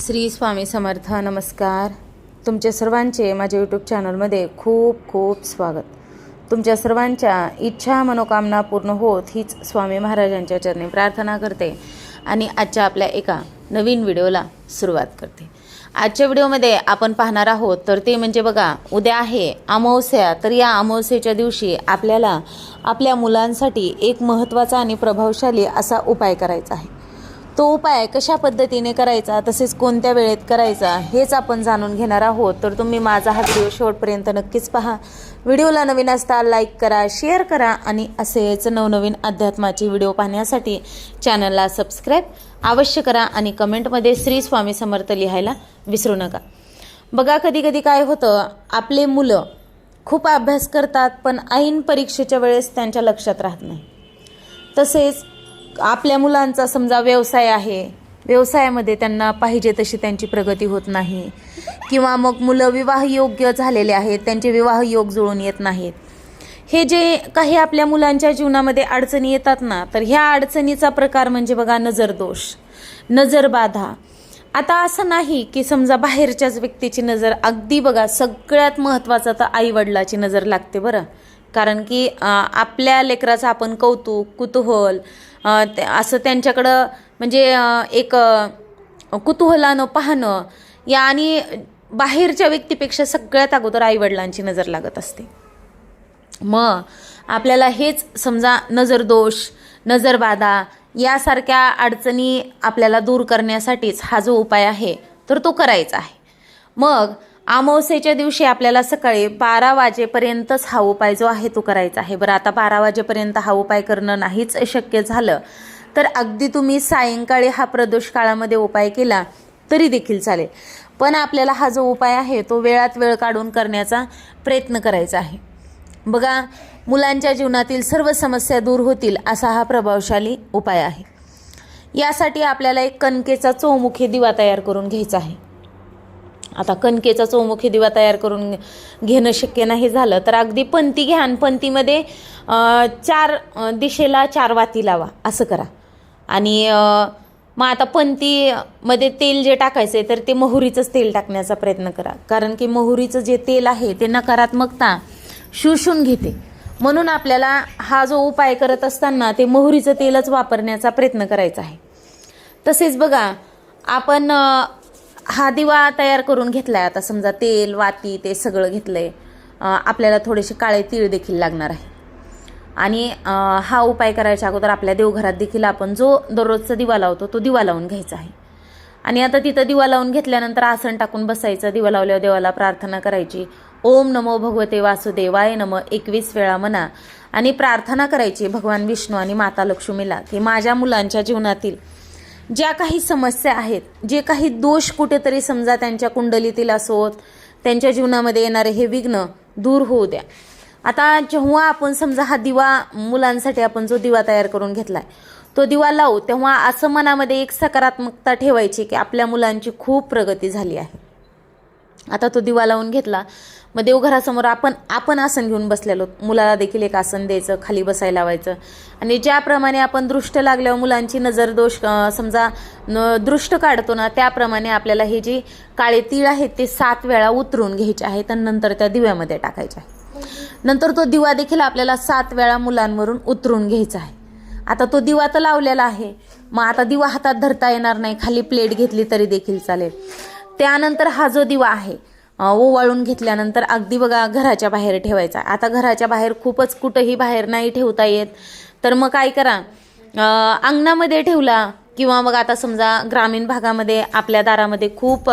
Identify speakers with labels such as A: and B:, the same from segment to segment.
A: श्री स्वामी समर्थ नमस्कार. तुमच्या सर्वांचे माझ्या यूट्यूब चॅनलमध्ये खूप खूप स्वागत. तुमच्या सर्वांच्या इच्छा मनोकामना पूर्ण होत हीच स्वामी महाराजांच्या चरणी प्रार्थना करते आणि आजच्या आपल्या एका नवीन व्हिडिओला सुरुवात करते. आजच्या व्हिडिओमध्ये आपण पाहणार आहोत तर ते म्हणजे बघा उद्या आहे अमावस्या तर या अमावस्येच्या दिवशी आपल्याला आपल्या मुलांसाठी एक महत्त्वाचा आणि प्रभावशाली असा उपाय करायचा आहे. तो उपाय कशा पद्धतीने करायचा तसेच कोणत्या वेळेत करायचा हेच आपण जाणून घेणार आहोत. तर तुम्ही माझा हा व्हिडिओ शेवटपर्यंत नक्कीच पहा. व्हिडिओला नवीन असता लाईक करा शेअर करा आणि असेच नवनवीन अध्यात्माचे व्हिडिओ पाहण्यासाठी चॅनलला सबस्क्राईब अवश्य करा आणि कमेंटमध्ये श्री स्वामी समर्थ लिहायला विसरू नका. बघा कधी कधी काय होतं आपले मुलं खूप अभ्यास करतात पण ऐन परीक्षेच्या वेळेस त्यांच्या लक्षात राहत नाही. तसेच आपल्या मुलांचा समजा व्यवसाय आहे व्यवसायामध्ये त्यांना पाहिजे तशी त्यांची प्रगती होत नाही. किंवा मग मुलं विवाह योग्य झालेले आहेत त्यांचे विवाह योग जुळून येत नाहीत. हे जे काही आपल्या मुलांच्या जीवनामध्ये अडचणी येतात ना तर ह्या अडचणीचा प्रकार म्हणजे बघा नजरदोष नजरबाधा आता असं नाही की समजा बाहेरच्याच व्यक्तीची नजर अगदी बघा सगळ्यात महत्त्वाचं तर आईवडिलाची नजर लागते बरं. कारण की आपल्या लेकराचं आपण कौतुक कुतूहल असं त्यांच्याकडं म्हणजे एक कुतूहलानं पाहणं या आणि बाहेरच्या व्यक्तीपेक्षा सगळ्यात अगोदर आईवडिलांची नजर लागत असते. मग आपल्याला हेच समजा नजरदोष नजरबाधा यासारख्या अडचणी आपल्याला दूर करण्यासाठीच हा जो उपाय आहे तर तो करायचा आहे. मग अमावस्येच्या दिवशी आपल्याला सकाळी बारा वाजेपर्यंतच हा उपाय जो आहे तो करायचा आहे. बरं आता बारा वाजेपर्यंत हा उपाय करणं नाहीच शक्य झालं. तर अगदी तुम्ही सायंकाळी हा प्रदोष काळामध्ये उपाय केला तरी देखील चालेल. पण आपल्याला हा जो उपाय आहे तो वेळात वेळ काढून करण्याचा प्रयत्न करायचा आहे. बघा मुलांच्या जीवनातील सर्व समस्या दूर होतील असा हा प्रभावशाली उपाय आहे. यासाठी आपल्याला एक कणकेचा चौमुखी दिवा तयार करून घ्यायचा आहे. आता कणकेचा चौमुखी दिवा तयार करून घेणं शक्य नाही झालं तर अगदी पंती घ्या आणि पंतीमध्ये चार दिशेला चार वाती लावा असं करा. आणि मग आता पंतीमध्ये तेल जे टाकायचं आहे तर ते मोहरीचंच तेल टाकण्याचा प्रयत्न करा. कारण की मोहरीचं जे तेल आहे ते नकारात्मकता शोषून घेते. म्हणून आपल्याला हा जो उपाय करत असताना ते मोहरीचं तेलच वापरण्याचा प्रयत्न करायचा आहे. तसेच बघा आपण हा दिवा तयार करून घेतला आहे आता समजा तेल वाती ते सगळं घेतलं आहे आपल्याला थोडेसे काळे तीळ देखील लागणार आहे. आणि हा उपाय करायच्या अगोदर आपल्या देवघरात देखील आपण जो दररोजचा दिवा लावतो तो दिवा लावून घ्यायचा आहे. आणि आता तिथं दिवा लावून घेतल्यानंतर आसन टाकून बसायचं. दिवा लावल्यावर देवाला प्रार्थना करायची. ओम नमो भगवते वासुदेवाय नम. एकवीस वेळा म्हणा. आणि प्रार्थना करायची भगवान विष्णू आणि माता लक्ष्मीला की माझ्या मुलांच्या जीवनातील ज्या काही समस्या आहेत जे काही दोष कुठेतरी समजा त्यांच्या कुंडलीतील असोत त्यांच्या जीवनामध्ये येणारे हे विघ्न दूर होऊ द्या. आता जेव्हा आपण समजा हा दिवा मुलांसाठी आपण जो दिवा तयार करून घेतलाय तो दिवा लावू तेव्हा असं मनामध्ये एक सकारात्मकता ठेवायची की आपल्या मुलांची खूप प्रगती झाली आहे. आता तो दिवा लावून घेतला. मग देवघरासमोर आपण आपण आसन घेऊन बसलेलो. मुलाला देखील एक आसन द्यायचं खाली बसायला लावायचं. आणि ज्याप्रमाणे आपण दृष्ट लागल्यावर मुलांची नजर दोष समजा न दृष्ट काढतो ना त्याप्रमाणे आपल्याला हे जी काळे तीळ आहेत ते सात वेळा उतरून घ्यायचे आहेत आणि नंतर त्या दिव्यामध्ये टाकायचे आहे नंतर तो दिवा देखील आपल्याला सात वेळा मुलांवरून उतरून घ्यायचा आहे. आता तो दिवा तर लावलेला आहे. मग आता दिवा हातात धरता येणार नाही. खाली प्लेट घेतली तरी देखील चालेल. त्यानंतर हा जो दिवा आहे ओवाळून घेतल्यानंतर अगदी बघा घराच्या बाहेर ठेवायचा. आता घराच्या बाहेर खूपच कुठंही बाहेर नाही ठेवता येत. तर मग काय करा अंगणामध्ये ठेवला किंवा मग आता समजा ग्रामीण भागामध्ये आपल्या दारामध्ये खूप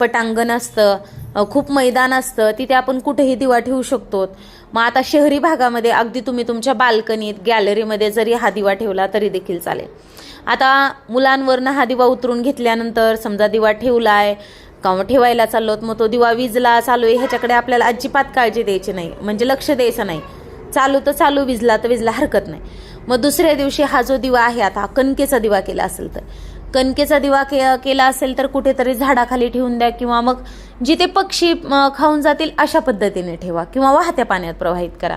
A: पटांगण असतं खूप मैदान असतं तिथे आपण कुठेही दिवा ठेवू शकतो. मग आता शहरी भागामध्ये अगदी तुम्ही तुमच्या बाल्कनीत गॅलरीमध्ये जरी हा दिवा ठेवला तरी देखील चालेल. आता मुलांवरनं हा दिवा उतरून घेतल्यानंतर समजा दिवा ठेवलाय का ठेवायला चाललो मग तो दिवा विजला चालू आहे ह्याच्याकडे आपल्याला अजिबात काळजी द्यायची नाही. म्हणजे लक्ष द्यायचं नाही. चालू तर चालू विजला तर विजला हरकत नाही. मग दुसऱ्या दिवशी हा जो दिवा आहे आता कणकेचा दिवा केला असेल तर कणकेचा दिवा के केला असेल तर कुठेतरी झाडाखाली ठेवून द्या किंवा मग जिथे पक्षी खाऊन जातील अशा पद्धतीने ठेवा किंवा वाहत्या पाण्यात प्रवाहित करा.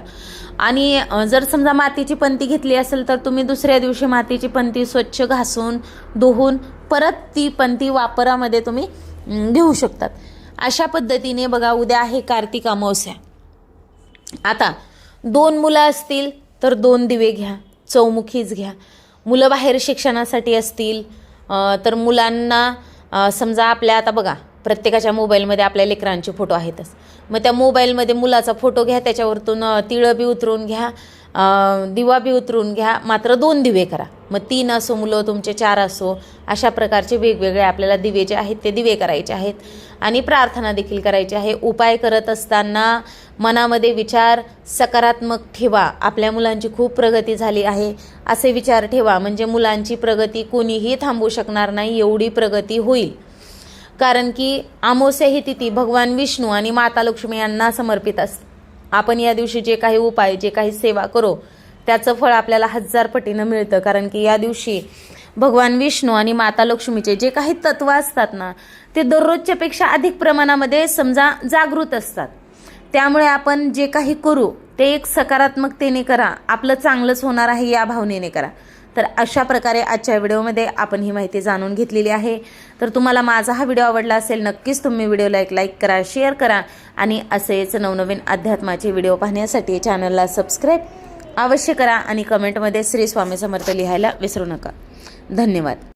A: आणि जर समजा मातीची पंती घेतली असेल तर तुम्ही दुसऱ्या दिवशी मातीची पंती स्वच्छ घासून धुवून परत ती पंती वापरामध्ये तुम्ही घेऊ शकतात. अशा पद्धतीने बघा उद्या आहे कार्तिक अमावस्या. आता दोन मुलं असतील तर दोन दिवे घ्या चौमुखीच घ्या. मुलं बाहेर शिक्षणासाठी असतील तर मुलांना समजा आपल्या आता बघा प्रत्येकाच्या मोबाईलमध्ये आपल्या लेकरांचे फोटो आहेतच. मग त्या मोबाईलमध्ये मुलाचा फोटो घ्या त्याच्यावरतून तिळं बी उतरून घ्या. दिवा बी उतरून घ्या मात्र दोन दिवे करा. मग तीन असो मुलं तुमचे चार असो अशा प्रकारचे वेगवेगळे आपल्याला दिवे जे आहेत ते दिवे करायचे आहेत. आणि प्रार्थना देखील करायची आहे. उपाय करत असताना मनामध्ये विचार सकारात्मक ठेवा. आपल्या मुलांची खूप प्रगती झाली आहे. असे विचार ठेवा. म्हणजे मुलांची प्रगती कोणीही थांबू शकणार नाही एवढी प्रगती होईल. कारण की आमोसे ही तिथी भगवान विष्णू आणि माता लक्ष्मी यांना समर्पित असते. आपण या दिवशी जे काही उपाय जे काही सेवा करो त्याचं फळ आपल्याला हजार पटीनं मिळतं. कारण की या दिवशी भगवान विष्णू आणि माता लक्ष्मीचे जे काही तत्व असतात ना ते दररोजच्या पेक्षा अधिक प्रमाणामध्ये समजा जागृत असतात. त्यामुळे आपण जे काही करू ते एक सकारात्मकतेने करा. आपलं चांगलंच होणार आहे या भावनेने करा. तर अशा प्रकारे आजच्या व्हिडिओमध्ये आपण ही माहिती जाणून घेतलेली आहे. तर तुम्हाला माझा हा व्हिडिओ आवडला असेल नक्कीच तुम्ही व्हिडिओला एक लाईक करा शेअर करा आणि असेच नवनवीन अध्यात्माचे व्हिडिओ पाहण्यासाठी चॅनलला सबस्क्राईब अवश्य करा आणि कमेंटमध्ये श्री स्वामी समर्थ लिहायला विसरू नका. धन्यवाद.